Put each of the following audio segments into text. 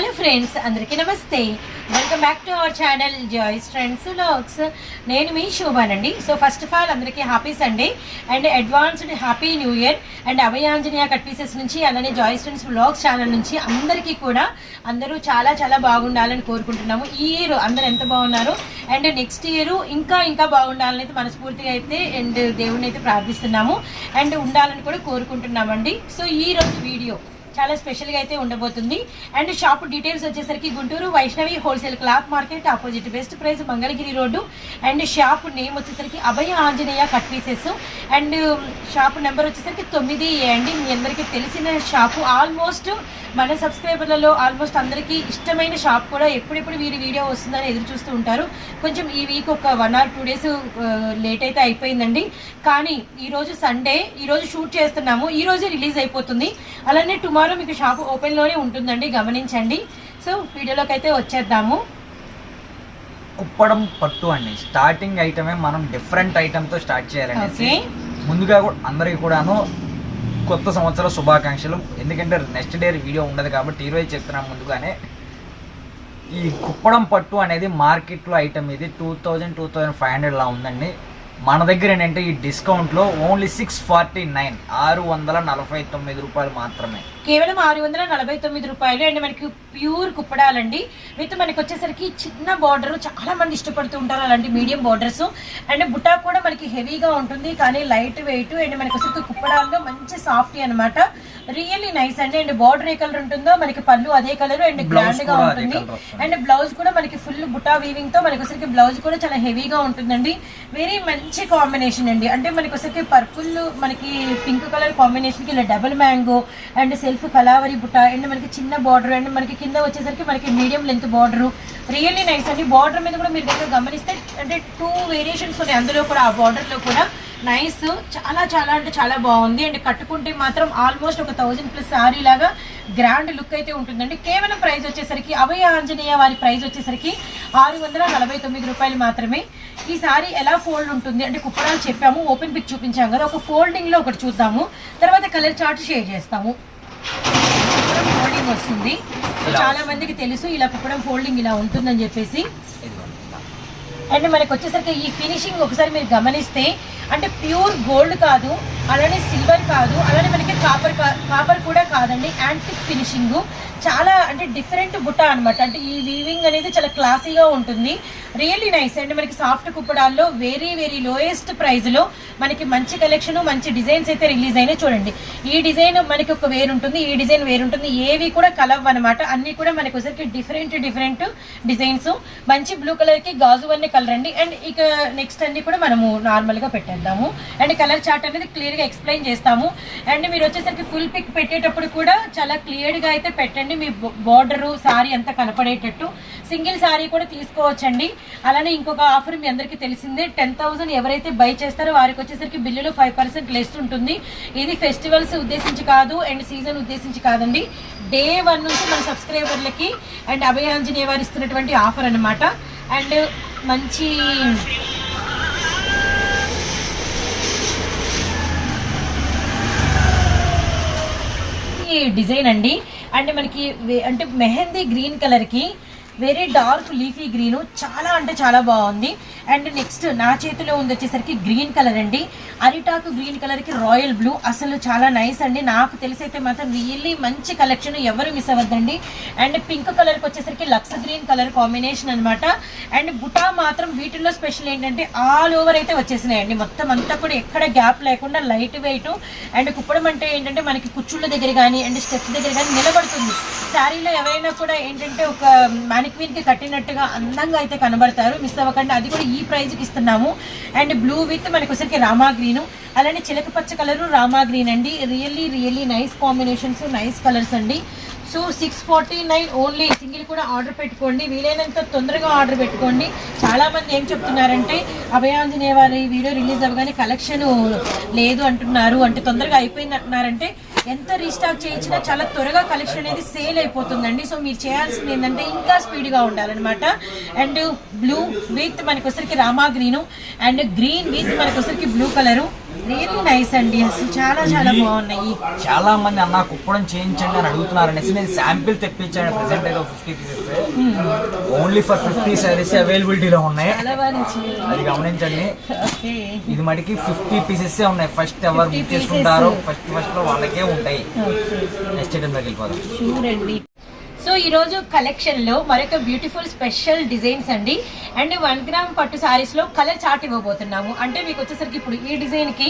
Hello friends అందరికీ namaste. Welcome back to our channel Joyce friends లాక్స్ నేను మీ శోభానండి. సో ఫస్ట్ ఆఫ్ ఆల్ అందరికీ happy Sunday and advanced happy new year and Abhayanjaneya cut pieces నుంచి అలానే జాయిస్ friends blogs channel నుంచి అందరికీ కూడా అందరూ చాలా చాలా బాగుండాలని కోరుకుంటున్నాము. ఈ ఇయర్ అందరు ఎంత బాగున్నారు అండ్ నెక్స్ట్ ఇయర్ ఇంకా ఇంకా బాగుండాలని అయితే మనస్ఫూర్తిగా అయితే అండ్ దేవుడిని అయితే ప్రార్థిస్తున్నాము అండ్ ఉండాలని కూడా కోరుకుంటున్నామండి. సో ఈ రోజు వీడియో చాలా స్పెషల్గా అయితే ఉండబోతుంది. అండ్ షాప్ డీటెయిల్స్ వచ్చేసరికి Guntur Vaishnavi wholesale cloth market opposite best price Mangalagiri road. And shop name వచ్చేసరికి Abhaya Anjaneya cut pieces and shop number వచ్చేసరికి తొమ్మిది ఏ అండి మీ అందరికీ తెలిసిన షాపు ఆల్మోస్ట్ మన సబ్స్క్రైబర్లలో ఆల్మోస్ట్ అందరికీ ఇష్టమైన షాప్ కూడా ఎప్పుడెప్పుడు వీరి వీడియో వస్తుందని ఎదురు చూస్తూ ఉంటారు. కొంచెం ఈ వీక్ ఒక one or two days late అయితే అయిపోయిందండి. కానీ ఈరోజు సండే ఈరోజు షూట్ చేస్తున్నాము. ఈరోజు రిలీజ్ అయిపోతుంది. అలానే టుమారో మీకు షాప్ ఓపెన్లోనే ఉంటుందండి గమనించండి. సో వీడియోలోకి అయితే వచ్చేద్దాము. కుప్పడం పట్టు అండి. స్టార్టింగ్ ఐటమే మనం డిఫరెంట్ ఐటమ్తో స్టార్ట్ చేయాలండి. ముందుగా కూడా అందరికీ కూడాను కొత్త సంవత్సర శుభాకాంక్షలు. ఎందుకంటే నెక్స్ట్ డే వీడియో ఉండదు కాబట్టి ఈరోజు చెప్తున్నాం ముందుగానే. ఈ కుప్పడం పట్టు అనేది మార్కెట్లో ఐటమ్ ఇది two thousand two thousand five హండ్రెడ్లా ఉందండి. మన దగ్గర ఏంటంటే ఈ డిస్కౌంట్లో ఓన్లీ సిక్స్ ఫార్టీ నైన్ ఆరు వందల నలభై తొమ్మిది రూపాయలు మాత్రమే. కేవలం ఆరు వందల నలభై తొమ్మిది రూపాయలు అండ్ మనకి ప్యూర్ కుప్పడాలండి. విత్ మనకి వచ్చేసరికి చిన్న బార్డర్ చాలా మంది ఇష్టపడుతూ ఉంటారు అలాంటి మీడియం బార్డర్స్. అండ్ బుటా కూడా మనకి హెవీగా ఉంటుంది కానీ లైట్ వెయిట్ అండ్ మనకి వచ్చేసరికి కుప్పడాల్లో మంచి సాఫ్టీ అన్నమాట. రియల్లీ నైస్ అండి. అండ్ బార్డర్ ఏ కలర్ ఉంటుందో మనకి పళ్ళు అదే కలర్ అండ్ గ్రాండ్గా ఉంటుంది. అండ్ బ్లౌజ్ కూడా మనకి ఫుల్ బుటా వీవింగ్తో మనకి వచ్చరికి బ్లౌజ్ కూడా చాలా హెవీగా ఉంటుందండి. వెరీ మంచి కాంబినేషన్ అండి. అంటే మనకి వచ్చరికి పర్పుల్ మనకి పింక్ కలర్ కాంబినేషన్కి ఇలా డబుల్ మ్యాంగో అండ్ సెల్ఫ్ కలావరి బుట్ట అండ్ మనకి చిన్న బార్డర్ అండ్ మనకి కింద వచ్చేసరికి మనకి medium length border really nice అండి. బార్డర్ మీద కూడా మీరు దగ్గర గమనిస్తే అంటే టూ వేరియేషన్స్ ఉన్నాయి. అందులో కూడా ఆ బార్డర్లో కూడా నైస్ చాలా చాలా అంటే చాలా బాగుంది. అండ్ కట్టుకుంటే మాత్రం ఆల్మోస్ట్ ఒక థౌజండ్ ప్లస్ సారీ లాగా గ్రాండ్ లుక్ అయితే ఉంటుందండి. కేవలం ప్రైస్ వచ్చేసరికి అభయ ఆంజనేయ వారి ప్రైస్ వచ్చేసరికి ఆరు వందల నలభై తొమ్మిది రూపాయలు మాత్రమే. ఈ సారీ ఎలా ఫోల్డ్ ఉంటుంది? అంటే కుప్పడాలు చెప్పాము ఓపెన్ పిక్ చూపించాం కదా. ఒక ఫోల్డింగ్లో ఒకటి చూద్దాము. తర్వాత కలర్ చార్ట్ షేర్ చేస్తాము. ఫోల్డింగ్ వస్తుంది. చాలా మందికి తెలుసు ఇలా కుప్పడం ఫోల్డింగ్ ఇలా ఉంటుందని చెప్పేసి. అండ్ మనకి వచ్చేసరికి ఈ ఫినిషింగ్ ఒకసారి మీరు గమనిస్తే అంటే ప్యూర్ గోల్డ్ కాదు అలానే సిల్వర్ కాదు అలానే మనకి కాపర్ కాపర్ కూడా కాదండి యాంటిక్ ఫినిషింగ్. చాలా అంటే డిఫరెంట్ బుట్ట అనమాట అంటే ఈ వీవింగ్ అనేది చాలా క్లాసీగా ఉంటుంది. రియల్లీ నైస్ అండ్ మనకి సాఫ్ట్ కుప్పడాల్లో వెరీ వెరీ లోయెస్ట్ ప్రైస్లో మనకి మంచి కలెక్షన్ మంచి డిజైన్స్ అయితే రిలీజ్ అయినాయి చూడండి. ఈ డిజైన్ మనకి ఒక వేరు ఉంటుంది ఈ డిజైన్ వేరు ఉంటుంది. ఏవి కూడా కలవ్ అనమాట అన్ని కూడా మనకి ఒకసారికి డిఫరెంట్ డిఫరెంట్ డిజైన్స్ మంచి బ్లూ కలర్కి గాజు వన్నీ కలర్ అండి. అండ్ ఇక నెక్స్ట్ అన్ని కూడా మనము నార్మల్గా పెట్టేద్దాము. అండ్ కలర్ చార్ట్ అనేది క్లియర్గా ఎక్స్ప్లెయిన్ చేస్తాము. అండ్ మీరు వచ్చేసరికి ఫుల్ పిక్ పెట్టేటప్పుడు కూడా చాలా క్లియర్గా అయితే పెట్టండి. మీ బార్డర్ సారీ అంతా కనపడేటట్టు. సింగిల్ సారీ కూడా తీసుకోవచ్చండి. అలానే ఇంకొక ఆఫర్ మీ అందరికీ తెలిసిందే టెన్ థౌసండ్ ఎవరైతే బై చేస్తారో వారికి వచ్చేసరికి బిల్లులో ఫైవ్ పర్సెంట్ లెస్ ఉంటుంది. ఇది ఫెస్టివల్స్ ఉద్దేశించి కాదు అండ్ సీజన్ ఉద్దేశించి కాదండి. డే వన్ నుంచి మన సబ్స్క్రైబర్లకి అండ్ అభయాంజనేయ వారు ఇస్తున్నటువంటి ఆఫర్ అనమాట అండ్ మంచి ఈ డిజైన్ అండి. అండ్ మనకి అంటే మెహందీ గ్రీన్ కలర్కి వెరీ డార్క్ లీఫీ గ్రీన్. చాలా అంటే చాలా బాగుంది. అండ్ నెక్స్ట్ నా చేతిలో ఉంది వచ్చేసరికి గ్రీన్ కలర్ అండి. అరిటాకు గ్రీన్ కలర్కి రాయల్ బ్లూ. అసలు చాలా నైస్ అండి. నాకు తెలిసైతే మాత్రం రియల్లీ మంచి కలెక్షన్ ఎవరు మిస్ అవ్వద్దండి. అండ్ పింక్ కలర్కి వచ్చేసరికి లక్స్ గ్రీన్ కలర్ కాంబినేషన్ అన్నమాట. అండ్ బుటా మాత్రం వీటిల్లో స్పెషల్ ఏంటంటే ఆల్ ఓవర్ అయితే వచ్చేసినాయండి. మొత్తం అంతా కూడా ఎక్కడ గ్యాప్ లేకుండా లైట్ వెయిట్ అండ్ కుప్పడం అంటే ఏంటంటే మనకి కుచ్చుళ్ళ దగ్గర కానీ అండ్ స్టెప్స్ దగ్గర కానీ నిలబడుతుంది. శారీలో ఎవరైనా కూడా ఏంటంటే ఒక మ్యానిక్వీన్కి కట్టినట్టుగా అందంగా అయితే కనబడతారు. మిస్ అవ్వకండి అది కూడా ఈ ప్రైజ్కి ఇస్తున్నాము. అండ్ బ్లూ విత్ మనకు వచ్చరికి రామా గ్రీన్ అలానే చిలక పచ్చ కలరు రామా గ్రీన్ అండి. Really really nice combinations nice colours అండి. So six forty nine only single కూడా ఆర్డర్ పెట్టుకోండి. వీలైనంత తొందరగా ఆర్డర్ పెట్టుకోండి. చాలామంది ఏం చెప్తున్నారంటే అభయాంజనేయ వారి వీడియో రిలీజ్ అవ్వగానే కలెక్షన్ లేదు అంటున్నారు. అంటే తొందరగా అయిపోయింది అంటున్నారంటే ఎంత రీస్టాక్ చేయించినా చాలా త్వరగా కలెక్షన్ అనేది సేల్ అయిపోతుందండి. సో మీరు చేయాల్సింది ఏంటంటే ఇంకా స్పీడ్గా ఉండాలన్నమాట. And blue with మనకొసరికి rama green and green with మనకొసరికి blue colour nice అండి. అసలు చాలా చాలా బాగున్నాయి. చాలా మంది అన్న కుప్పడం చేయించండి అని అడుగుతున్నారు అనేసి నేను శాంపిల్ తెప్పించాను ప్రెసెంట్ అయితే fifty pieces only for fifty saris అవైలబిలిటీలో ఉన్నాయి. అది గమనించండి. ఇది మటుకి ఫిఫ్టీ పీసెస్ ఉన్నాయి. ఫస్ట్ ఎవరు 50 బుక్ చేసుకుంటారో. ఫస్ట్ ఫస్ట్లో వాళ్ళకే ఉంటాయి. నెక్స్ట్ వెళ్ళిపోదాం. షూర్ అండి సో ఈరోజు కలెక్షన్లో మరొక బ్యూటిఫుల్ స్పెషల్ డిజైన్స్ అండి. అండ్ వన్ గ్రామ్ పట్టు శారీస్లో కలర్ చార్ట్ ఇవ్వబోతున్నాము. అంటే మీకు వచ్చేసరికి ఇప్పుడు ఈ డిజైన్కి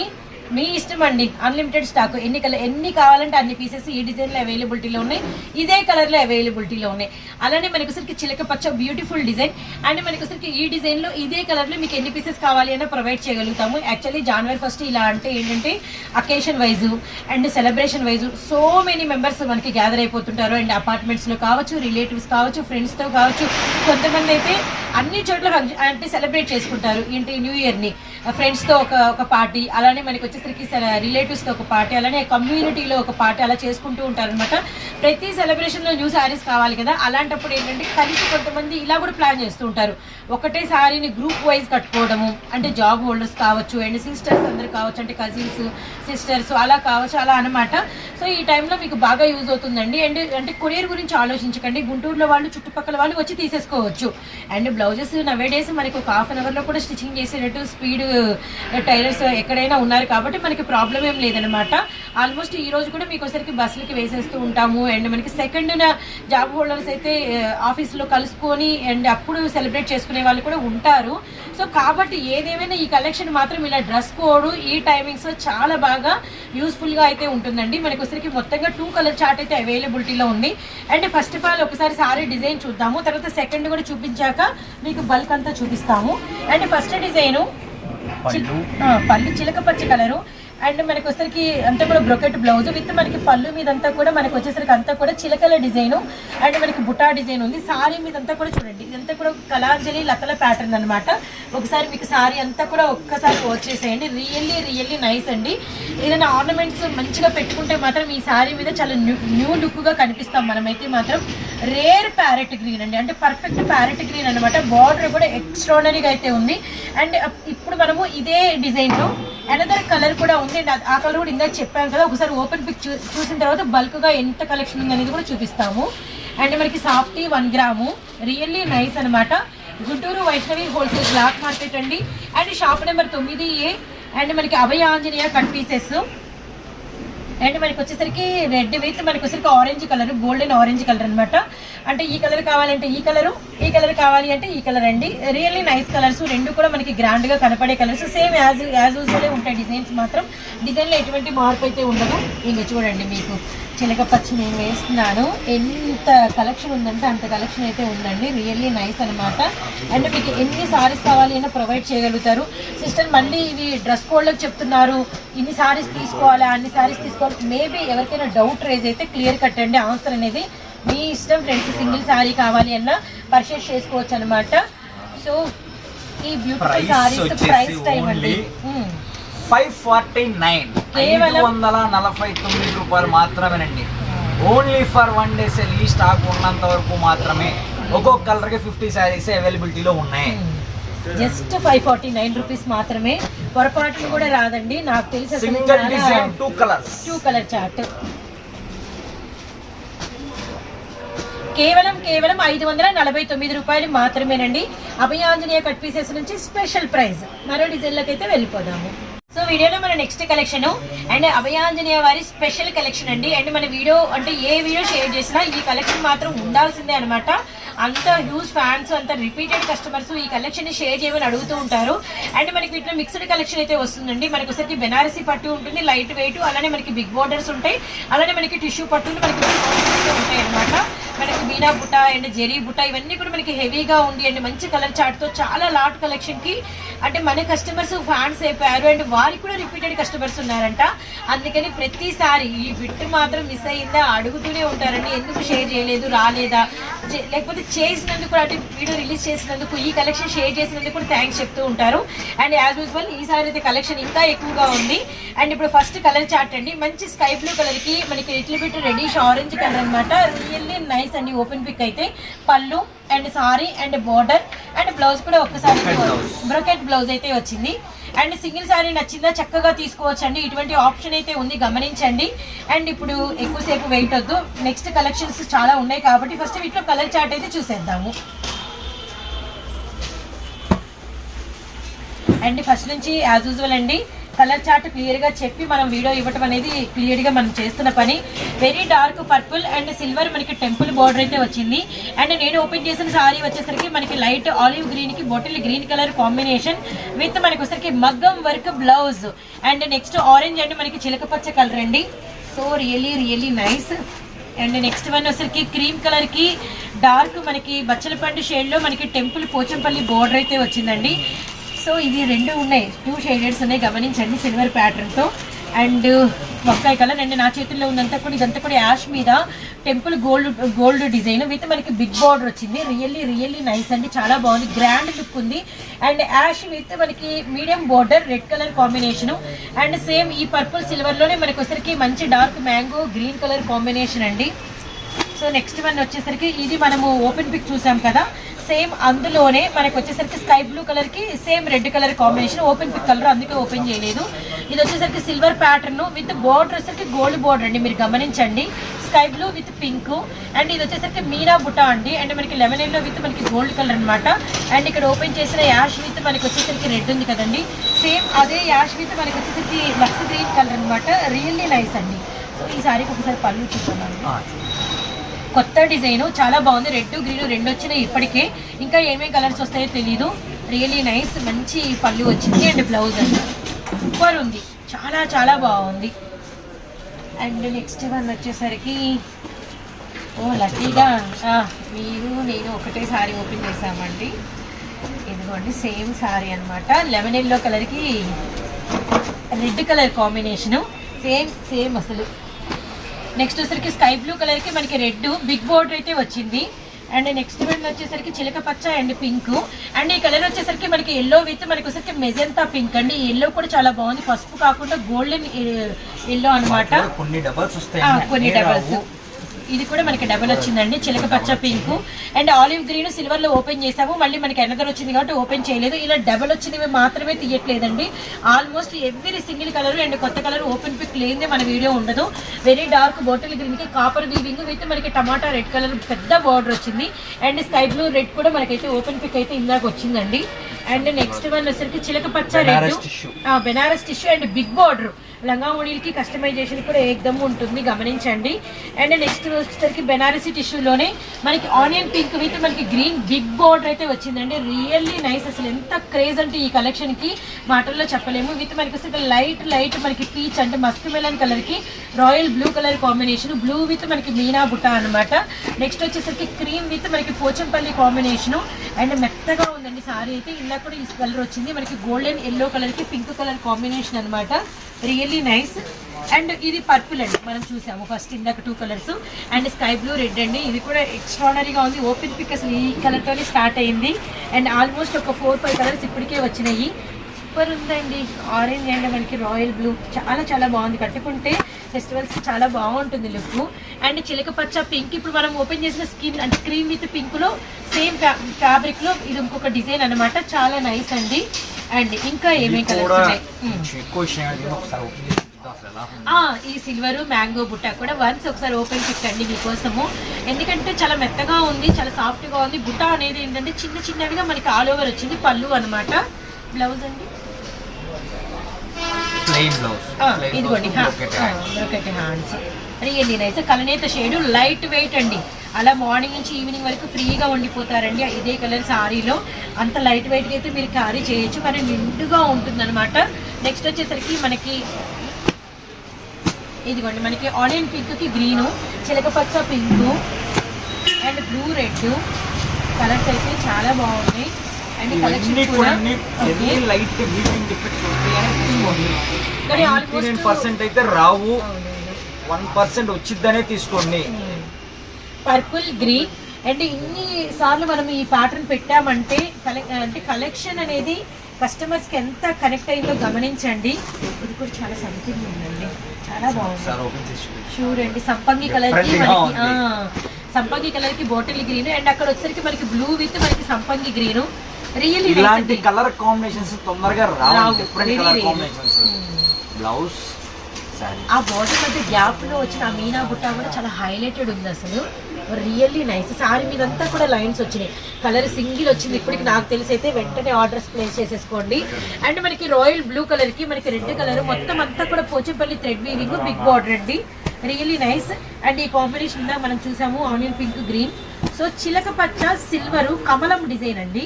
మీ ఇష్టం అండి. అన్లిమిటెడ్ స్టాక్ ఎన్ని కలర్ ఎన్ని కావాలంటే అన్ని పీసెస్ ఈ డిజైన్లో అవైలబిలిటీలో ఉన్నాయి. ఇదే కలర్లో అవైలబిలిటీలో ఉన్నాయి. అలానే మనకి వచ్చరికి చిలక పచ్చ బ్యూటిఫుల్ డిజైన్ అండ్ మనకి వచ్చరికి ఈ డిజైన్లో ఇదే కలర్లో మీకు ఎన్ని పీసెస్ కావాలి అన్న ప్రొవైడ్ చేయగలుగుతాము. యాక్చువల్లీ జనవరి ఫస్ట్ ఇలా అంటే ఏంటంటే occasion wise and celebration wise so many members మనకి గ్యాదర్ అయిపోతుంటారు. అండ్ అపార్ట్మెంట్స్లో కావచ్చు రిలేటివ్స్ కావచ్చు ఫ్రెండ్స్తో కావచ్చు కొంతమంది అయితే అన్ని చోట్ల అంటే సెలబ్రేట్ చేసుకుంటారు. ఏంటి న్యూ ఇయర్ని ఫ్రెండ్స్తో ఒక ఒక పార్టీ అలానే మనకి వచ్చేసరికి రిలేటివ్స్తో ఒక పార్టీ అలానే కమ్యూనిటీలో ఒక పార్టీ అలా చేసుకుంటూ ఉంటారు అనమాట ప్రతి సెలబ్రేషన్లో న్యూ శారీస్ కావాలి కదా. అలాంటప్పుడు ఏంటంటే కలిసి కొంతమంది ఇలా కూడా ప్లాన్ చేస్తూ ఉంటారు. ఒకటే శారీని గ్రూప్ వైజ్ కట్టుకోవడము అంటే జాబ్ హోల్డర్స్ కావచ్చు అండ్ సిస్టర్స్ అందరు కావచ్చు అంటే కజిన్స్ సిస్టర్స్ అలా కావచ్చు అలా అనమాట సో ఈ టైంలో మీకు బాగా యూజ్ అవుతుందండి. అండ్ అంటే కొరియర్ గురించి ఆలోచించకండి. గుంటూరులో వాళ్ళు చుట్టుపక్కల వాళ్ళు వచ్చి తీసేసుకోవచ్చు. అండ్ బ్లౌజెస్ నవే డేస్ మనకి ఒక హాఫ్ అన్ అవర్లో కూడా స్టిచ్చింగ్ చేసేటట్టు స్పీడ్ టైలర్స్ ఎక్కడైనా ఉన్నారు కాబట్టి మనకి ప్రాబ్లం ఏం లేదనమాట ఆల్మోస్ట్ ఈ రోజు కూడా మీకు ఒకసారికి బస్సులకి వేసేస్తూ ఉంటాము. అండ్ మనకి సెకండ్ జాబ్ హోల్డర్స్ అయితే ఆఫీస్లో కలుసుకొని అండ్ అప్పుడు సెలబ్రేట్ చేసుకునే వాళ్ళు కూడా ఉంటారు. సో కాబట్టి ఏదేమైనా ఈ కలెక్షన్ మాత్రం ఇలా డ్రెస్ కోడ్ ఈ టైమింగ్స్ చాలా బాగా యూస్ఫుల్గా అయితే ఉంటుందండి. మనకు వచ్చరికి మొత్తంగా టూ కలర్ చార్ట్ అయితే అవైలబిలిటీలో ఉంది. అండ్ ఫస్ట్ ఆఫ్ ఆల్ ఒకసారి సారీ డిజైన్ చూద్దాము. తర్వాత సెకండ్ కూడా చూపించాక మీకు బల్క్ అంతా చూపిస్తాము. అండ్ ఫస్ట్ డిజైను పళ్ళు. చిలక పచ్చి కలరు అండ్ మనకి వచ్చేసరికి అంతా కూడా బ్రొకెట్ బ్లౌజ్ విత్ మనకి పళ్ళు మీద అంతా కూడా మనకి వచ్చేసరికి అంతా కూడా చిలకల డిజైన్. అండ్ మనకి బుటా డిజైన్ ఉంది. సారీ మీద అంతా కూడా చూడండి. ఇదంతా కూడా కళాంజలి లతల ప్యాటర్న్ అనమాట ఒకసారి మీకు సారీ అంతా కూడా ఒక్కసారి వచ్చేసేయండి రియల్లీ రియల్లీ నైస్ అండి. ఏదైనా ఆర్నమెంట్స్ మంచిగా పెట్టుకుంటే మాత్రం ఈ సారీ మీద చాలా న్యూ న్యూ లుక్గా కనిపిస్తాం మనమైతే మాత్రం. రేర్ ప్యారెట్ గ్రీన్ అండి. అంటే పర్ఫెక్ట్ ప్యారెట్ గ్రీన్ అనమాట బార్డర్ కూడా ఎక్స్ట్రానరీగా అయితే ఉంది. అండ్ ఇప్పుడు మనము ఇదే డిజైన్లో అనదర్ కలర్ కూడా ఉంది. అండ్ ఆ కలర్ కూడా ఇందాక చెప్పాను కదా. ఒకసారి ఓపెన్ పిక్ చూ చూసిన తర్వాత బల్క్గా ఎంత కలెక్షన్ ఉంది అనేది కూడా చూపిస్తాము. అండ్ మనకి softy one gram really nice అనమాట Guntur Vaishnavi wholesale black market అండి. అండ్ షాప్ నెంబర్ తొమ్మిది ఏ అండ్ మనకి Abhaya Anjaneya cut pieces and మనకి వచ్చేసరికి రెడ్ విత్ మనకి వచ్చేసరికి orange colour golden orange colour అనమాట అంటే ఈ కలర్ కావాలంటే ఈ కలరు ఈ కలర్ కావాలి అంటే ఈ కలర్ అండి. రియల్లీ నైస్ కలర్స్ రెండు కూడా మనకి గ్రాండ్గా కనపడే colours same as as usual ఉంటాయి డిజైన్స్ మాత్రం. డిజైన్లో ఎటువంటి మార్పు అయితే ఉండదు. ఇంకా చూడండి మీకు. చిలక పచ్చి నేను వేస్తున్నాను. ఎంత కలెక్షన్ ఉందంటే అంత కలెక్షన్ అయితే ఉందండి. రియల్లీ నైస్ అనమాట అండ్ మీకు ఎన్ని సారీస్ కావాలి అయినా ప్రొవైడ్ చేయగలుగుతారు. సిస్టర్ మళ్ళీ ఇవి డ్రెస్ కోడ్లకు చెప్తున్నారు. ఇన్ని సారీస్ తీసుకోవాలా అన్ని సారీస్ తీసుకోవాలి? మేబీ ఎవరికైనా డౌట్ రేజ్ అయితే క్లియర్ కట్టండి. ఆన్సర్ అనేది మీ ఇష్టం ఫ్రెండ్స్ సింగిల్ సారీ కావాలి అన్నా పర్చేస్ చేసుకోవచ్చు అనమాట సో ఈ బ్యూటిఫుల్ సారీస్ ప్రైస్ టైం అండి. Five forty nine. ఐదు కేవలం- వందల నలభై తొమ్మిది రూపాయలు మాత్రమేనండి. Only for one day sale ఈ స్టాక్ ఉన్నంత వరకు మాత్రమే ఒక్కొక్క కలర్కి ఫిఫ్టీ శారీస్ అవైలబిలిటీలో ఉన్నాయి. Just five forty nine rupees మాత్రమే. పొరపాటును కూడా రాదండి. నాకు తెలిసి single design two colours two colour chart కేవలం కేవలం ఐదు వందల నలభై తొమ్మిది రూపాయలు మాత్రమేనండి. అభయాంజనేయ కట్ పీసెస్ నుంచి స్పెషల్ ప్రైస్ మరో డిజైన్లకు అయితే వెళ్ళిపోదాము. సో వీడియోలో మన నెక్స్ట్ కలెక్షన్ అండ్ అభయాంజనేయ వారి స్పెషల్ కలెక్షన్ అండి. అండ్ మన వీడియో అంటే ఏ వీడియో షేర్ చేసినా ఈ కలెక్షన్ మాత్రం ఉండాల్సిందే అనమాట అంత హ్యూజ్ ఫ్యాన్స్ అంత రిపీటెడ్ కస్టమర్స్ ఈ కలెక్షన్ని షేర్ చేయమని అడుగుతూ ఉంటారు. అండ్ మనకి వీటిలో మిక్స్డ్ కలెక్షన్ అయితే వస్తుందండి. మనకి ఒకసారి బెనారసీ పట్టు ఉంటుంది లైట్ వెయిట్ అలానే మనకి బిగ్ బోర్డర్స్ ఉంటాయి. అలానే మనకి టిష్యూ పట్టులు మనకి ఉంటాయి అనమాట మనకి బీనా బుట్ట అండ్ జెరీ బుట్ట ఇవన్నీ కూడా మనకి హెవీగా ఉండి అండ్ మంచి కలర్ చాట్తో చాలా లాట్ కలెక్షన్కి అంటే మన కస్టమర్స్ ఫ్యాన్స్ అయిపోయారు అండ్ వారికి కూడా రిపీటెడ్ కస్టమర్స్ ఉన్నారంట. అందుకని ప్రతిసారి ఈ బిట్ మాత్రం మిస్ అయ్యిందా అడుగుతూనే ఉంటారండి. ఎందుకు షేర్ చేయలేదు రాలేదా? చే- లేకపోతే చేసినందుకు అంటే వీడియో రిలీజ్ చేసినందుకు ఈ కలెక్షన్ షేర్ చేసినందుకు కూడా థ్యాంక్స్ చెప్తూ ఉంటారు. అండ్ యాజ్ యూజువల్ ఈసారి అయితే కలెక్షన్ ఇంకా ఎక్కువగా ఉంది. అండ్ ఇప్పుడు ఫస్ట్ కలర్ చార్ట్ అండి. మంచి స్కై బ్లూ కలర్కి మనకి little bit reddish orange colour అన్నమాట. రియల్లీ నైస్ అండి ఓపెన్ పిక్ అయితే పళ్ళు and sari and border and blouse కూడా ఒక్కసారి. బ్రొకెట్ బ్లౌజ్ అయితే వచ్చింది. అండ్ సింగిల్ సారీ నచ్చిందా చక్కగా తీసుకోవచ్చు అండి ఇటువంటి ఆప్షన్ అయితే ఉంది గమనించండి. అండ్ ఇప్పుడు ఎక్కువసేపు వెయిట్ వద్దు. నెక్స్ట్ కలెక్షన్స్ చాలా ఉన్నాయి కాబట్టి ఫస్ట్ వీటిలో కలర్ చార్ట్ అయితే చూసేద్దాము. అండ్ ఫస్ట్ నుంచి యాజ్ యూజువల్ అండి. కలర్ చార్ట్ క్లియర్గా చెప్పి మనం వీడియో ఇవ్వటం అనేది క్లియర్గా మనం చేస్తున్న పని. Very dark purple and silver మనకి టెంపుల్ బార్డర్ అయితే వచ్చింది. అండ్ నేను ఓపెన్ చేసిన సారీ వచ్చేసరికి మనకి లైట్ ఆలివ్ గ్రీన్కి గ్రీన్ కలర్ కాంబినేషన్ విత్ మనకి వచ్చేసరికి మగ్గం work blouse and next orange and మనకి చిలకపచ్చ కలర్ అండి. So really really nice and next one వచ్చరికి క్రీమ్ కలర్కి డార్క్ మనకి బచ్చలపండు షేడ్లో మనకి టెంపుల్ పోచంపల్లి బోర్డర్ అయితే వచ్చిందండి. సో ఇది రెండు ఉన్నాయి. టూ షేడెడ్స్ ఉన్నాయి. గమనించండి సిల్వర్ ప్యాటర్న్తో. అండ్ uh, వంకాయ కలర్. అండ్ నా చేతుల్లో ఉన్నంతా కూడా ఇదంతా కూడా యాష్ మీద temple gold gold design. With మనకి బిగ్ బార్డర్ వచ్చింది. రియల్లీ రియల్లీ నైస్ అండి. చాలా బాగుంది. గ్రాండ్ లుక్ ఉంది. అండ్ యాష్ విత్ మనకి medium border red colour combination and same ఈ పర్పుల్ సిల్వర్లోనే మనకి వచ్చరికి మంచి dark mango green colour combination అండి. సో నెక్స్ట్ వన్ వచ్చేసరికి ఇది మనము ఓపెన్ పిక్ చూసాం కదా. సేమ్ అందులోనే మనకు వచ్చేసరికి స్కై బ్లూ కలర్కి same red colour combination. Open pick colour అందుకే ఓపెన్ చేయలేదు. ఇది వచ్చేసరికి సిల్వర్ ప్యాటర్న్ విత్ బోర్డర్ వచ్చేసరికి గోల్డ్ బోర్డర్ అండి. మీరు గమనించండి. Sky blue with pink and ఇది వచ్చేసరికి మీనా బుటా అండి. అండ్ మనకి లెమన్ ఎల్లో విత్ మనకి గోల్డ్ కలర్ అన్నమాట. అండ్ ఇక్కడ ఓపెన్ చేసిన యాష్ విత్ మనకి వచ్చేసరికి రెడ్ ఉంది కదండి. సేమ్ అదే యాష్ విత్ మనకి వచ్చేసరికి లక్స్ గ్రీన్ కలర్ అనమాట రియల్లీ నైస్ అండి. సో ఈ సారీకి ఒకసారి పళ్ళు చూసుకున్నాను కొత్త డిజైన్ చాలా బాగుంది. రెడ్ గ్రీన్ రెండు వచ్చినాయి ఇప్పటికే. ఇంకా ఏమేమి కలర్స్ వస్తాయో తెలీదు. రియలీ నైస్ మంచి పళ్ళు వచ్చింది. అండ్ బ్లౌజ్ అండి. సూపర్ ఉంది. చాలా చాలా బాగుంది. అండ్ నెక్స్ట్ వన్ వచ్చేసరికి ఓ లక్కీగా. మీరు నేను ఒకటే సారీ ఓపెన్ చేసామండి ఇదిగోండి సేమ్ సారీ అనమాట లెమన్ ఎల్లో కలర్కి red colour combination same same అసలు. నెక్స్ట్ వచ్చేసరికి స్కై బ్లూ కలర్కి మనకి రెడ్ బిగ్ బోర్డర్ అయితే వచ్చింది. అండ్ నెక్స్ట్ వన్ వచ్చేసరికి చిలక పచ్చ అండ్ పింక్ అండ్ ఈ కలర్ వచ్చేసరికి మనకి ఎల్లో విత్ మనకి వచ్చేసరికి మెజెంతా పింక్ అండి ఎల్లో కూడా చాలా బాగుంది. పసుపు కాకుండా గోల్డెన్ ఎల్లో అన్నమాట. కొన్ని డబల్స్ కొన్ని డబల్స్. ఇది కూడా మనకి డబల్ వచ్చిందండి. చిలక పచ్చ పింక్ అండ్ ఆలివ్ గ్రీన్ సిల్వర్లో ఓపెన్ చేసాము. మళ్ళీ మనకి ఎనదర్ వచ్చింది కాబట్టి ఓపెన్ చేయలేదు. ఇలా డబల్ వచ్చినవి మాత్రమే తీయట్లేదండి. Almost every single colour and కొత్త కలర్ ఓపెన్ పిక్ లేనిదే మన వీడియో ఉండదు. వెరీ డార్క్ బాటిల్ గ్రీన్కి కాపర్ వీవింగ్ విత్ మనకి టమాటా రెడ్ కలర్ పెద్ద బార్డర్ వచ్చింది. అండ్ స్కై బ్లూ రెడ్ కూడా మనకైతే ఓపెన్ పిక్ అయితే ఇందాక వచ్చిందండి. అండ్ నెక్స్ట్ వన్ వచ్చేసరికి చిలక పచ్చ red. Banaras tissue and big border లంగామూడిలకి customization కూడా ఏకదమ్ ఉంటుంది గమనించండి. అండ్ నెక్స్ట్ వచ్చేసరికి బెనారసీ టిష్యూలోనే మనకి ఆనియన్ పింక్ విత్ మనకి గ్రీన్ బిగ్ బోర్డర్ అయితే వచ్చిందండి. రియల్లీ నైస్ అసలు. ఎంత క్రేజ్ అంటే ఈ కలెక్షన్కి మాటల్లో చెప్పలేము. విత్ మనకి వస్తే లైట్ లైట్ మనకి పీచ్ అంటే మస్క్ మెలన్ కలర్కి royal blue colour combination blue with మనకి మీనా బుట్ట అనమాట నెక్స్ట్ వచ్చేసరికి క్రీమ్ విత్ మనకి పోచంపల్లి కాంబినేషన్ అండ్ మెత్తగా ఉందండి సారీ అయితే. ఇలా కూడా ఈ కలర్ వచ్చింది. మనకి గోల్డెన్ ఎల్లో కలర్కి పింక్ కలర్ కాంబినేషన్ అనమాట రియల్లీ నైస్ అండ్ ఇది పర్పుల్ అండి. మనం చూసాము ఫస్ట్ ఇందాక two colours and sky blue red అండి. ఇది కూడా ఎక్స్ట్రాడనరీగా ఉంది. ఓపెన్ పిక్ అసలు ఈ కలర్ స్టార్ట్ అయింది. అండ్ ఆల్మోస్ట్ ఒక ఫోర్ ఫైవ్ కలర్స్ ఇప్పటికే వచ్చినాయి. సూపర్ ఉందండి. ఆరెంజ్ అండ్ మనకి రాయల్ బ్లూ చాలా చాలా బాగుంది. కట్టుకుంటే ఫెస్టివల్స్ చాలా బాగుంటుంది లుక్ అండ్ చిలక పచ్చ పింక్ ఇప్పుడు మనం ఓపెన్ చేసిన స్కిన్ అంటే క్రీమ్ విత్ పింక్లో సేమ్ ఫ్యాబ్రిక్లో ఇది ఇంకొక డిజైన్ అన్నమాట. చాలా నైస్ అండి. అండ్ ఇంకా ఏమేమి కలర్స్ ఉన్నాయి? ఈ సిల్వర్ మ్యాంగో బుట్ట కూడా వన్స్ ఒకసారి ఓపెన్ పెట్టండి మీకోసము. ఎందుకంటే చాలా మెత్తగా ఉంది చాలా సాఫ్ట్గా ఉంది. బుట్ట అనేది ఏంటంటే చిన్న చిన్నవిగా మనకి ఆల్ ఓవర్ వచ్చింది పళ్ళు అన్నమాట. బ్లౌజ్ అండి? ఇదిగోండి హ్యాండ్స్ రియల్లీ నైస్ కలనేత షేడ్ లైట్ వెయిట్ అండి. అలా మార్నింగ్ నుంచి ఈవినింగ్ వరకు ఫ్రీగా ఉండిపోతారండి. ఇదే కలర్ సారీలో. అంత లైట్ వెయిట్గా అయితే మీరు క్యారీ చేయొచ్చు. కానీ నిండుగా ఉంటుంది అనమాట నెక్స్ట్ వచ్చేసరికి మనకి ఇదిగోండి. మనకి ఆనియన్ పింక్కి green చిలకపచ్చ pink and blue red colours అయితే చాలా బాగున్నాయి. అండ్ కలెక్షన్ కూడా లైట్ కానీ almost- పర్సెంట్ అయితే రావు. వన్ పర్సెంట్ వచ్చిద్దనే తీసుకోండి. Purple green. అండ్ ఇన్ని సార్లు మనం ఈ ప్యాటర్న్ పెట్టామంటే కలె అంటే కలెక్షన్ అనేది కస్టమర్స్కి ఎంత కనెక్ట్ అయిందో గమనించండి. ఇది కూడా చాలా సంథింగ్ ఉందండి. చాలా బాగుంది. చూడండి. షూర్ అండి. సంపంగి కలర్కి Different గా మనకి. సంపంగి కలర్కి బాటిల్ గ్రీన్ అండ్ అక్కడ వచ్చేసరికి మనకి బ్లూ విత్ మనకి సంపంగి గ్రీన్ రియల్లీ ఇలాంటి కలర్ కాంబినేషన్స్ తొందరగా రావు. Different colour. Combinations blouse sari ఆ బార్డర్ మధ్య గ్యాప్లో వచ్చిన ఆ మీనా బుట్ట కూడా చాలా హైలైటెడ్ ఉంది అసలు. రియల్లీ నైస్ సారీ మీదంతా కూడా లైన్స్ వచ్చినాయి. కలర్ సింగిల్ వచ్చింది. ఇప్పటికి నాకు తెలిసి అయితే వెంటనే ఆర్డర్స్ ప్లేస్ చేసేసుకోండి. అండ్ మనకి రాయల్ బ్లూ కలర్కి మనకి రెడ్ కలర్ మొత్తం అంతా కూడా Pochampally thread weaving big border అండి రియల్లీ నైస్ అండ్ ఈ కాంబినేషన్ దా మనం చూసాము ఆనియన్ పింక్ గ్రీన్ సో చిలక పచ్చ సిల్వర్ కమలం డిజైన్ అండి.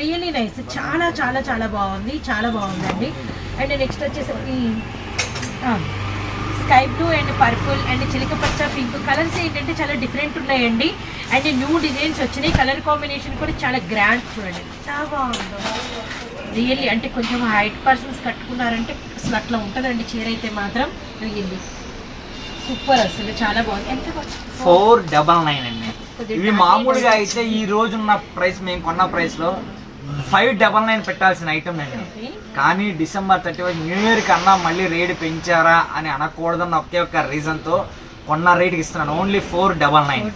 రియల్లీ నైస్ చాలా చాలా చాలా బాగుంది. చాలా బాగుందండి. అండ్ నెక్స్ట్ వచ్చేసరికి sky blue and purple and చిలక పచ్చ పింక్ కలర్స్ ఏంటంటే చాలా డిఫరెంట్ ఉన్నాయండి. అండ్ న్యూ డిజైన్స్ వచ్చినాయి. కలర్ కాంబినేషన్ కూడా చాలా గ్రాండ్ చూడండి. ఎంత బాగుందో. రియల్లీ అంటే కొంచెం హైట్ పర్సన్స్ కట్టుకున్నారంటే అసలు అట్లా ఉంటుందండి చీర అయితే మాత్రం. రియల్లీ సూపర్ అసలు చాలా బాగుంది. ఎంత ఫోర్ డబల్ నైన్ అండి. ఇవి మామూలుగా అయితే ఈ రోజు ఉన్న ప్రైస్ మేము కొన్న ప్రైస్లో ఫైవ్ డబల్ నైన్ పెట్టాల్సిన ఐటమ్ అండి. కానీ December thirty one new year కన్నా మళ్ళీ రేట్ పెంచారా అని అనకూడదన్న ఒకే ఒక్క రీజన్తో కొన్న రేట్కి ఇస్తున్నాను. ఓన్లీ ఫోర్ డబల్ నైన్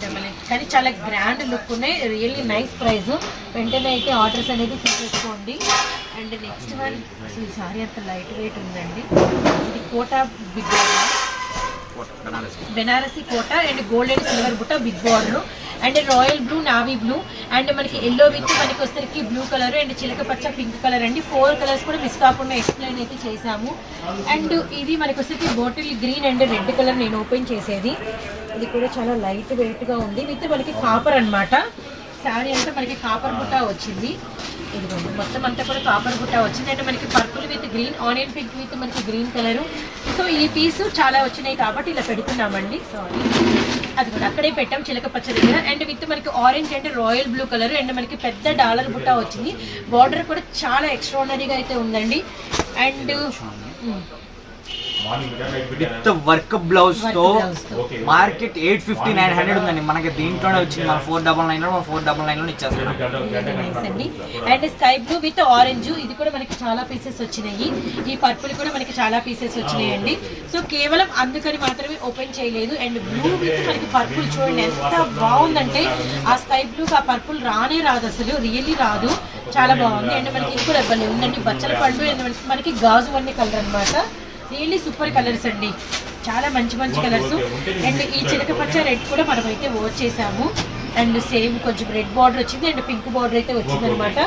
కానీ చాలా గ్రాండ్ లుక్ ఉన్నాయి. రియల్లీ నైస్ ప్రైస్ వెంటనే అయితే ఆర్డర్స్ అనేది తీసేసుకోండి. అండ్ నెక్స్ట్ వన్ అసలు సారీ అంత లైట్ వెయిట్ ఉందండి. ఇది Kota big Banarasi. Kota and gold and silver బుట్ట big border and royal blue navy blue. And మనకి ఎల్లో విత్ మనకి వచ్చేసరికి బ్లూ కలర్ అండ్ చిలక పచ్చ పింక్ కలర్ అండి. ఫోర్ కలర్స్ కూడా మిస్ కాకుండా ఎక్స్ప్లెయిన్ అయితే చేసాము అండ్ ఇది మనకి వచ్చేసరికి bottle green and red colour నేను ఓపెన్ చేసేది. ఇది కూడా చాలా లైట్ వెయిట్గా ఉంది. విత్ మనకి కాపర్ అన్నమాట. శారీ అంతా మనకి కాపర్ బుట్ట వచ్చింది. ఇదిగోండి మొత్తం అంతా కూడా కాపర్ బుట్ట వచ్చింది. అంటే మనకి purple with green onion pink with మనకి గ్రీన్ కలర్ సో ఈ పీస్ చాలా వచ్చినాయి కాబట్టి ఇలా పెడుతున్నామండి. సారీ అది కూడా అక్కడే పెట్టాం చిలక పచ్చ దగ్గర అండ్ విత్ మనకి orange and royal blue colour and మనకి పెద్ద డాలర్ బుట్ట వచ్చింది. బార్డర్ కూడా చాలా ఎక్స్ట్రాడనరీగా అయితే ఉందండి. And with work బ్లౌజ్తో. Market eight fifty nine hundred ఉందండి. మనకి దీంట్లోనే వచ్చింది. మన ఫోర్ డబల్ నైన్లో ఫోర్ డబల్ నైన్లో ఇచ్చేస్తున్నాం నైస్ అండి. And sky blue with orange ఇది కూడా మనకి చాలా పీసెస్ వచ్చినాయి. ఈ పర్పుల్ కూడా మనకి చాలా పీసెస్ వచ్చినాయండి. సో కేవలం అందుకని మాత్రమే ఓపెన్ చేయలేదు. అండ్ బ్లూ విత్ మనకి పర్పుల్ చూడండి ఎంత బాగుందంటే ఆ స్కై బ్లూ ఆ పర్పుల్ రానే రాదు అసలు. రియల్లీ రాదు. చాలా బాగుంది. అండ్ మనకి ఇది కూడా భలే ఉందండి బచ్చల పండు. అండ్ మనకి- మనకి గాజు అన్ని కలర్ అన్నమాట. రియల్లీ సూపర్ కలర్స్ అండి. చాలా మంచి మంచి కలర్స్ అండ్ ఈ చిలక పచ్చ రెడ్ కూడా మనం అయితే వాచ్ చేసాము. అండ్ సేమ్ కొంచెం రెడ్ బార్డర్ వచ్చింది. అండ్ పింక్ బార్డర్ అయితే వచ్చింది అనమాట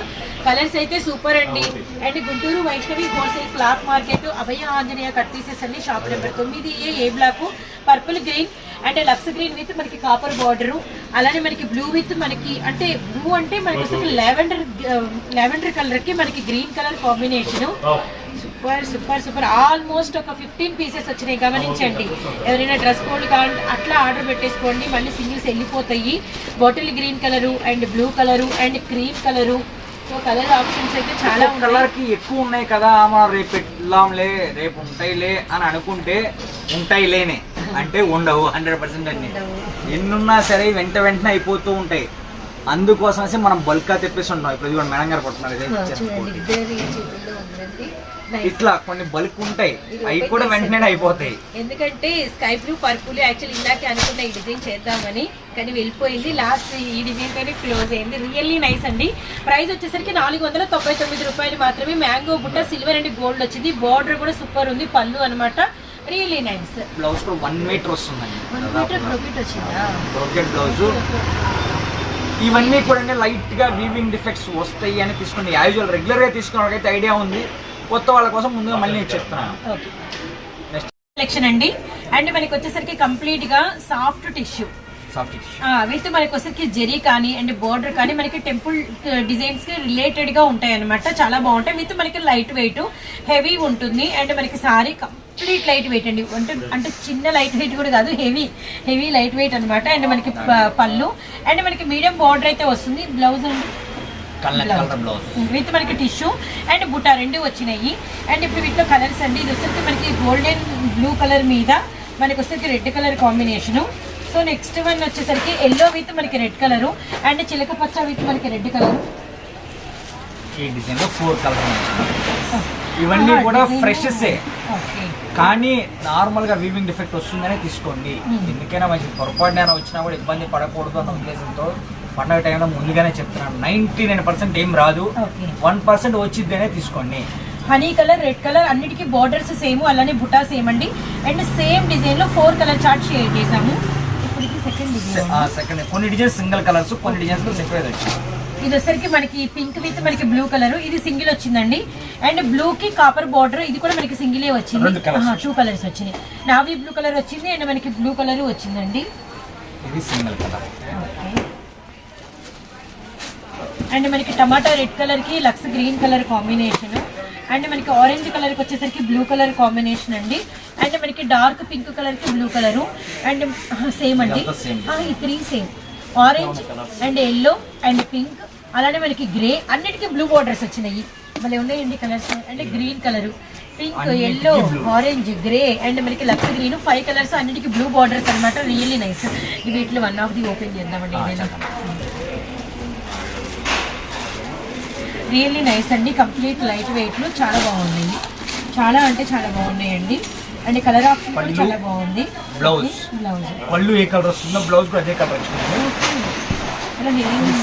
కలర్స్ అయితే సూపర్ అండి. And Guntur Vaishnavi wholesale cloth market Abhaya Anjaneya cut అన్ని షాప్ నెంబర్ తొమ్మిది A A black purple green and Lux green with మనకి కాపర్ బార్డర్ అలానే మనకి బ్లూ విత్ మనకి అంటే బ్లూ అంటే మనకి అసలు లెవెండర్ లెవెండర్ కలర్కి మనకి green colour combination super super super. Almost ఒక ఫిఫ్టీన్ పీసెస్ వచ్చినాయి గమనించండి. ఎవరైనా డ్రెస్ కోడ్ కావాలంటే అట్లా ఆర్డర్ పెట్టేసుకోండి. మళ్ళీ సింగిల్స్ వెళ్ళిపోతాయి. Bottle green colour and blue colour and cream colour. So colour options అయితే చాలా కలర్కి ఎక్కువ ఉన్నాయి కదా మనం రేపు పెట్టాంలే రేపు ఉంటాయిలే అని అనుకుంటే ఉంటాయిలేనే. అంటే ఉండవు హండ్రెడ్ పర్సెంట్ అన్ని. ఎన్నున్నా సరే వెంట వెంటనే అయిపోతూ ఉంటాయి. అందుకోసమేసి మనం బల్క్ తెప్పిస్తుంటాం. ఇప్పుడు మేడం గారు పడుతున్నారు ఇదే ఇట్లా కొన్ని బల్క్ ఉంటాయి. అవి కూడా వెంటనే అయిపోతాయి. ఎందుకంటే స్కై బ్లూ పర్పుల్ యాక్చువల్లీ ఇందాకే అనుకున్న ఈ డిజైన్ చేద్దామని కానీ వెళ్ళిపోయింది. లాస్ట్ ఈ డిజైన్ తోనే క్లోజ్ అయింది. రియల్లీ నైస్ అండి. ప్రైస్ వచ్చేసరికి నాలుగు వందల తొంభై తొమ్మిది రూపాయలు మాత్రమే. మ్యాంగో బుట్ట సిల్వర్ అండ్ గోల్డ్ వచ్చింది. బార్డర్ కూడా సూపర్ ఉంది. పళ్ళు అన్నమాట. రియల్లీ నైస్ బ్లౌజ్ కూడా వన్ మీటర్ వస్తుందండి. వన్ మీటర్ ప్రొఫిట్ వచ్చిందా? బ్రోకెట్ బ్లౌజ్ ఇవన్నీ కూడా లైట్గా వీవింగ్ డిఫెక్ట్స్ వస్తాయి అని తీసుకుని యాజువల్ రెగ్యులర్గా తీసుకున్న వాళ్ళకైతే ఐడియా ఉంది. కొత్త వాళ్ళ కోసం ముందుగా మళ్ళీ నేను చెప్తున్నాను. కలెక్షన్ అండి. అండ్ మనకి వచ్చేసరికి కంప్లీట్గా సాఫ్ట్ టిష్యూ విత్ మనకి వచ్చేసరికి జెరీ కానీ అండ్ బోర్డర్ కానీ మనకి టెంపుల్ డిజైన్స్కి రిలేటెడ్గా ఉంటాయి అనమాట చాలా బాగుంటాయి. విత్ మనకి లైట్ వెయిట్ హెవీ ఉంటుంది. అండ్ మనకి సారీ కంప్లీట్ లైట్ వెయిట్ అండి. అంటే అంటే చిన్న లైట్ వెయిట్ కూడా కాదు హెవీ హెవీ లైట్ వెయిట్ అనమాట అండ్ మనకి పళ్ళు. అండ్ మనకి మీడియం బార్డర్ అయితే వస్తుంది. బ్లౌజ్ అండి. విత్ మనకి టిష్యూ అండ్ బుట్ట రెండు వచ్చినాయి. అండ్ ఇప్పుడు వీటిలో కలర్స్ అండి. ఇది వచ్చేసరికి మనకి గోల్డెన్ బ్లూ కలర్ మీద మనకి వచ్చేసరికి red colour combination. So next one వచ్చేసరికి ఎల్లో విత్ మనకి రెడ్ కలరు అండ్ చిలక పచ్చ విత్ మనకి రెడ్ కలరు. ఈ ఫోర్ కలర్ ఇవన్నీ కూడా ఫ్రెషెసే కానీ నార్మల్గా వీవింగ్ డిఫెక్ట్ వస్తుందనే తీసుకోండి. ఎందుకైనా మంచి పొరపాటున వచ్చినా కూడా ఇబ్బంది పడకూడదు అన్న ఉద్దేశంతో పండగ టైంలో ముందుగానే చెప్తున్నాను. నైన్టీ నైన్ పర్సెంట్ ఏం రాదు. ఓకే. వన్ పర్సెంట్ వచ్చిద్దనే తీసుకోండి. హనీ కలర్ రెడ్ కలర్ అన్నిటికీ బార్డర్స్ సేమ్ అలానే బుటా సేమ్ అండి. అండ్ సేమ్ డిజైన్లో ఫోర్ కలర్ చార్ట్ షేర్ చేసాము సెకండ్ డిజైన్ సెకండ్ కొన్ని డిజైన్స్ సింగిల్ కలర్స్ కొన్ని డిజైన్స్ సెపరేట్ వచ్చింది. ఇది వచ్చరికి మనకి పింక్ విత్ మనకి బ్లూ కలర్ ఇది సింగిల్ వచ్చిందండి. అండ్ బ్లూ కి కాపర్ బార్డర్ ఇది కూడా మనకి సింగిలే వచ్చింది. టూ కలర్స్ వచ్చినాయి. నావీ బ్లూ కలర్ వచ్చింది అండ్ మనకి బ్లూ కలర్ వచ్చిందండి. ఇది సింగిల్ కలర్ అండ్ మనకి టమాటా రెడ్ కలర్కి lux green colour combination. And మనకి ఆరెంజ్ కలర్కి వచ్చేసరికి బ్లూ కలర్ కాంబినేషన్ అండి. అండ్ మనకి డార్క్ పింక్ కలర్కి బ్లూ కలరు. అండ్ సేమ్ అండి. ఈ three same. Orange and yellow and pink. అలానే మనకి గ్రే. అన్నిటికీ బ్లూ బార్డర్స్ వచ్చినాయి. మళ్ళీ ఉన్నాయండి కలర్స్. అంటే green colour. Pink yellow. Orange grey and మనకి లక్స్ గ్రీన్. ఫైవ్ కలర్స్ అన్నిటికీ బ్లూ బార్డర్స్ అన్నమాట. రియల్లీ నైస్ వీటిలో వన్ ఆఫ్ ది ఓపెన్ చేద్దామండి ఆ, ఏదైనా చెప్పండి. రియల్లీ నైస్ అండి. కంప్లీట్ లైట్ వెయిట్లు చాలా బాగున్నాయి. చాలా అంటే చాలా బాగున్నాయండి. అండ్ కలర్ ఆప్షన్ కూడా చాలా బాగుంది. బ్లౌజ్. బ్లౌజ్ పళ్ళు ఏ కలర్ వస్తుందో బ్లౌజ్ కూడా అదే కలర్ వచ్చింది.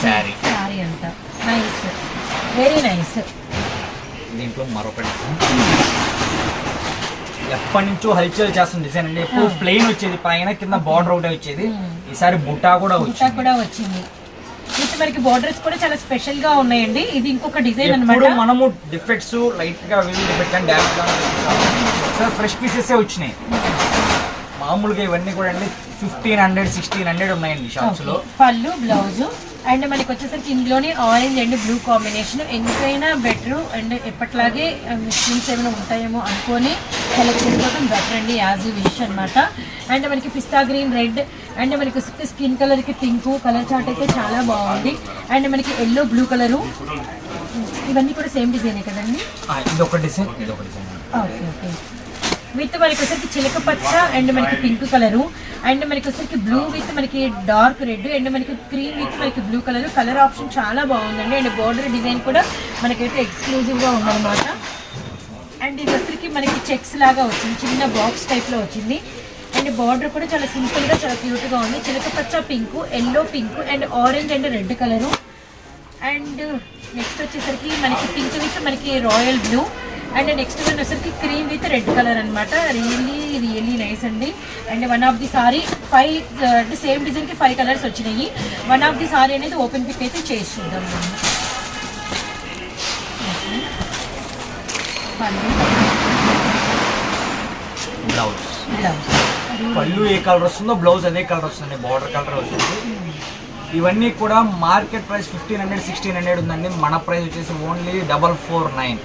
సారీ అంట నైస్ వెరీ నైస్ దీంట్లో మరొకటి. ఎప్పటి నుంచో హల్చల్ చేస్తున్న డిజైన్ అండి. ఎప్పుడు ప్లెయిన్ వచ్చేది పైన కింద బార్డర్ ఒకటే వచ్చేది. ఈసారి బుట్టా కూడా వచ్చింది. కూడా వచ్చింది. విత్ మనకి బార్డర్స్ కూడా చాలా స్పెషల్గా ఉన్నాయండి. ఇది ఇంకొక డిజైన్ అన్నమాట. మనము డిఫెక్ట్స్ లైట్గా డిఫెక్ట్ డ్యామేజ్ ఫ్రెష్ పీసెస్ వచ్చినాయి. మామూలుగా ఇవన్నీ కూడా అండి ఫిఫ్టీన్ హండ్రెడ్ సిక్స్టీన్ హండ్రెడ్ ఉన్నాయండి షాప్స్లో. పళ్ళు బ్లౌజ్ అండ్ మనకి వచ్చేసరికి ఇందులోనే ఆరెంజ్ అండ్ బ్లూ కాంబినేషన్. ఎందుకైనా బెటర్ అండ్ ఎప్పట్లాగే స్కిన్స్ ఏమైనా ఉంటాయేమో అనుకొని సెలెక్ట్ చేసుకోవడం బెటర్ అండి యాజ్ విష్ అన్నమాట. అండ్ మనకి పిస్తా గ్రీన్ రెడ్ అండ్ మనకి స్కిన్ కలర్కి పింక్ కలర్ చార్ట్ అయితే చాలా బాగుంది. అండ్ మనకి ఎల్లో బ్లూ కలరు. ఇవన్నీ కూడా సేమ్ డిజైనే కదండి? ఆ, ఇది ఒక డిజైన్ ఇది ఒక డిజైన్. Okay okay. విత్ మనకి వచ్చేసరికి చిలక పచ్చ అండ్ మనకి పింక్ కలరు. అండ్ మనకి వచ్చేసరికి బ్లూ విత్ మనకి డార్క్ రెడ్ అండ్ మనకి క్రీమ్ విత్ మనకి బ్లూ కలర్. కలర్ ఆప్షన్ చాలా బాగుందండి. అండ్ బార్డర్ డిజైన్ కూడా మనకైతే ఎక్స్క్లూజివ్గా ఉందన్నమాట. అండ్ ఇది వచ్చరికి మనకి చెక్స్ లాగా వచ్చింది. చిన్న బాక్స్ టైప్లో వచ్చింది. అండ్ బార్డర్ కూడా చాలా సింపుల్గా చాలా క్యూట్గా ఉంది. చిలక పచ్చ pink yellow pink and orange and red colour. And next వచ్చేసరికి మనకి పింక్ విత్ మనకి royal blue and next one వచ్చేసరికి క్రీమ్ విత్ రెడ్ కలర్ అనమాట రియల్లీ రియల్లీ నైస్ అండి. And one of the sari five అంటే సేమ్ డిజైన్కి five colours వచ్చినాయి. One of the sari అనేది ఓపెన్ పిక్ అయితే చేసి చూద్దాం. బ్లౌజ్ బ్లౌజ్ పళ్ళు ఏ కలర్ వస్తుందో బ్లౌజ్ అదే కలర్ వస్తుంది బార్డర్ కలర్ వస్తుంది. ఇవన్నీ కూడా market price fifteen hundred sixteen hundred ఉందండి. మన ప్రైస్ వచ్చేసి ఓన్లీ డబల్ ఫోర్ నైన్.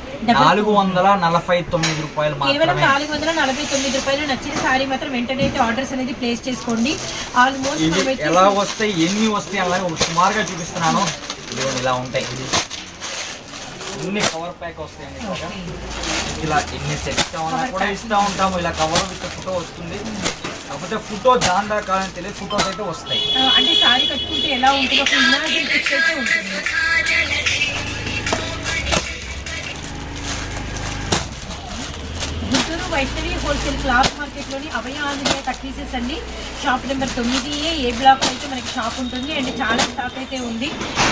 నాలుగు వందల నలభై తొమ్మిది రూపాయలు కేవలం నాలుగు వందల నలభై తొమ్మిది రూపాయలు నచ్చిన సారీ మాత్రం వెంటనే అయితే ఆర్డర్స్ అనేది ప్లేస్ చేసుకోండి. ఆల్మోస్ట్ ఎలా వస్తాయి ఎన్ని వస్తాయి అలాగే సుమారుగా చూపిస్తున్నాను. ఇదిగోండి ఇలా ఉంటాయి. ఇన్ని కవర్ ప్యాక్ వస్తాయండి. ఇలా ఎన్ని సెట్స్ కావాలన్నా కూడా. ఇస్తూ ఉంటాము. ఇలా కవర్ విత్ ఫోటో వస్తుంది. కాకపోతే ఫోటో దాని దాకా కావాలని తెలియదు ఫోటోస్ అయితే వస్తాయి. అంటే సారీ కట్టుకుంటే ఎలా ఉంటుందో ఒక ఇమాజిన్ పిక్చర్ అయితే ఉంటుంది. గుంటూరు వైష్ణవి హోల్సేల్ క్లాత్ మార్కెట్లోని అభయ ఆంజనేయ కట్ పీసెస్ అండి. షాప్ నెంబర్ తొమ్మిది ఏ ఏ బ్లాక్ అయితే మనకి షాప్ ఉంటుంది. అండ్ చాలా స్టాక్ అయితే ఉంది.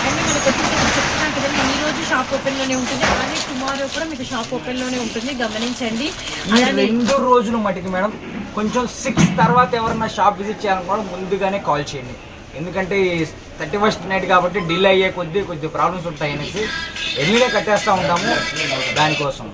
అండ్ మనకి వచ్చేసి నేను చెప్తున్నాను కదండి ఈ రోజు షాప్ ఓపెన్లోనే ఉంటుంది. అలానే టుమారో కూడా మీకు షాప్ ఓపెన్లోనే ఉంటుంది. గమనించండి. రెండు రోజులు మటుకు మేడం కొంచెం సిక్స్ తర్వాత ఎవరన్నా షాప్ విజిట్ చేయాలనుకోవడం ముందుగానే కాల్ చేయండి. ఎందుకంటే థర్టీ ఫస్ట్ నైట్ కాబట్టి డిలే అయ్యే కొద్దీ కొద్ది ప్రాబ్లమ్స్ ఉంటాయి అనేసి ఎర్లీగా కట్టేస్తూ ఉంటాము దానికోసం.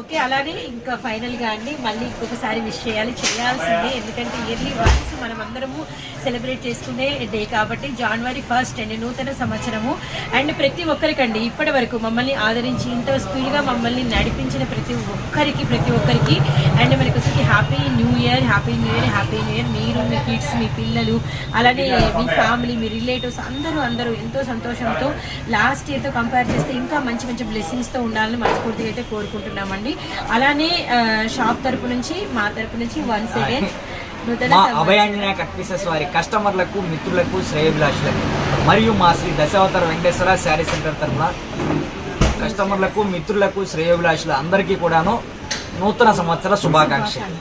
ఓకే అలానే ఇంకా ఫైనల్గా అండి. మళ్ళీ ఇంకొకసారి విష్ చేయాలి చేయాల్సిందే. ఎందుకంటే ఇయర్లీ వన్స్ మనం అందరము సెలబ్రేట్ చేసుకునే డే కాబట్టి జనవరి ఫస్ట్ అండి నూతన సంవత్సరము. అండ్ ప్రతి ఒక్కరికండి ఇప్పటి వరకు మమ్మల్ని ఆదరించి ఇంత స్పీడ్గా మమ్మల్ని నడిపించిన ప్రతి ఒక్కరికి ప్రతి ఒక్కరికి. అండ్ మనకి వచ్చి happy new year happy new year happy new year మీరు మీ కిడ్స్ మీ పిల్లలు అలానే మీ ఫ్యామిలీ మీ రిలేటివ్స్ అందరూ అందరూ ఎంతో సంతోషంతో లాస్ట్ ఇయర్తో కంపేర్ చేస్తే ఇంకా మంచి మంచి బ్లెస్సింగ్స్తో ఉండాలని మనస్ఫూర్తిగా అయితే కోరుకుంటున్నామండి. అలానే ఆ, షాప్ తరపు నుంచి మా తరపు నుంచి వన్స్ అగైన్ మా సంవత్సరం- అభయాంజనేయ కట్ పీసెస్ వారి కస్టమర్లకు మిత్రులకు శ్రేయభిలాషులకు మరియు మా శ్రీ దశావతార వెంకటేశ్వర శారీ సెంటర్ తరఫున కస్టమర్లకు మిత్రులకు శ్రేయోభిలాషులు అందరికీ కూడాను నూతన సంవత్సర శుభాకాంక్షలు.